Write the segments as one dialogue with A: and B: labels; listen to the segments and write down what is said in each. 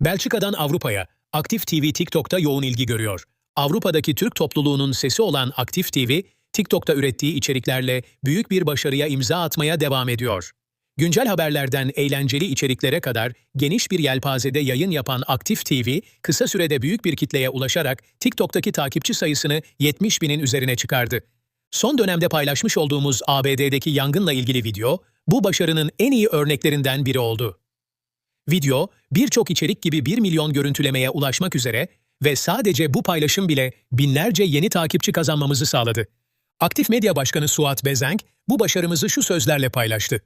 A: Belçika'dan Avrupa'ya, Aktif TV TikTok'ta yoğun ilgi görüyor. Avrupa'daki Türk topluluğunun sesi olan Aktif TV, TikTok'ta ürettiği içeriklerle büyük bir başarıya imza atmaya devam ediyor. Güncel haberlerden eğlenceli içeriklere kadar geniş bir yelpazede yayın yapan Aktif TV, kısa sürede büyük bir kitleye ulaşarak TikTok'taki takipçi sayısını 70 binin üzerine çıkardı. Son dönemde paylaşmış olduğumuz ABD'deki yangınla ilgili video, bu başarının en iyi örneklerinden biri oldu. Video, birçok içerik gibi 1 milyon görüntülemeye ulaşmak üzere ve sadece bu paylaşım bile binlerce yeni takipçi kazanmamızı sağladı. Aktif Medya Başkanı Suat Bezenk bu başarımızı şu sözlerle paylaştı.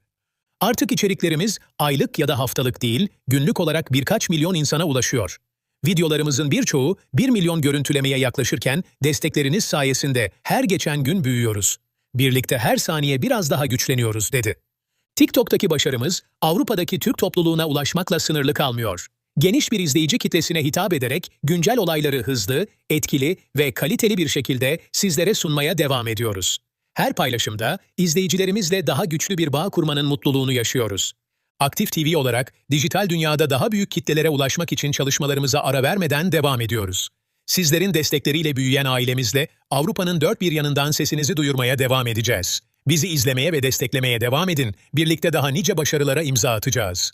A: Artık içeriklerimiz aylık ya da haftalık değil, günlük olarak birkaç milyon insana ulaşıyor. Videolarımızın birçoğu 1 milyon görüntülemeye yaklaşırken destekleriniz sayesinde her geçen gün büyüyoruz. Birlikte her saniye biraz daha güçleniyoruz dedi. TikTok'taki başarımız Avrupa'daki Türk topluluğuna ulaşmakla sınırlı kalmıyor. Geniş bir izleyici kitlesine hitap ederek güncel olayları hızlı, etkili ve kaliteli bir şekilde sizlere sunmaya devam ediyoruz. Her paylaşımda izleyicilerimizle daha güçlü bir bağ kurmanın mutluluğunu yaşıyoruz. Aktif TV olarak dijital dünyada daha büyük kitlelere ulaşmak için çalışmalarımıza ara vermeden devam ediyoruz. Sizlerin destekleriyle büyüyen ailemizle Avrupa'nın dört bir yanından sesinizi duyurmaya devam edeceğiz. Bizi izlemeye ve desteklemeye devam edin. Birlikte daha nice başarılara imza atacağız.